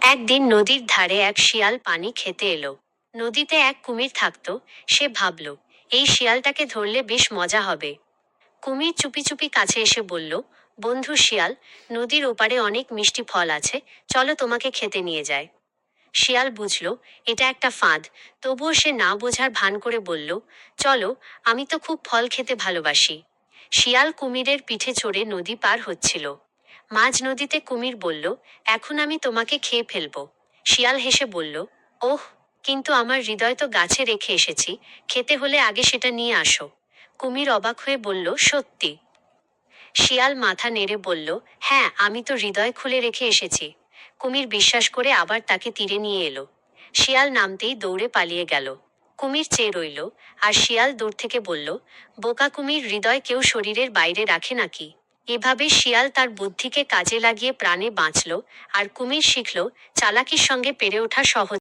একদিন নদীর ধারে এক শিয়াল পানি খেতে এলো। নদীতে এক কুমির থাকতো, সে ভাবল, এই শিয়ালটাকে ধরলে বেশ মজা হবে। কুমির চুপি চুপি কাছে এসে বলল, বন্ধু শিয়াল, নদীর ওপারে অনেক মিষ্টি ফল আছে, চলো তোমাকে খেতে নিয়ে যায় শিয়াল বুঝল, এটা একটা ফাঁদ। তবুও সে না বোঝার ভান করে বলল, চলো, আমি তো খুব ফল খেতে ভালোবাসি। শিয়াল কুমিরের পিঠে চড়ে নদী পার হচ্ছিল। মাঝ নদীতে কুমির বলল, এখন আমি তোমাকে খেয়ে ফেলব। শিয়াল হেসে বলল, ওহ, কিন্তু আমার হৃদয় তো গাছে রেখে এসেছি, খেতে হলে আগে সেটা নিয়ে আসো। কুমির অবাক হয়ে বলল, সত্যি? শিয়াল মাথা নেড়ে বলল হ্যাঁ আমি তো হৃদয় খুলে রেখে এসেছি। কুমির বিশ্বাস করে আবার তাকে তীরে নিয়ে এলো। শিয়াল নামতেই দৌড়ে পালিয়ে গেল। কুমির চেয়ে রইল, আর শিয়াল দূর থেকে বলল, বোকা কুমির, হৃদয় কেউ শরীরের বাইরে রাখে নাকি? এভাবে শিয়াল তার বুদ্ধিকে কাজে লাগিয়ে প্রাণে বাঁচল আর কুমির শিখল চালাকির সঙ্গে পেরে ওঠা সহজ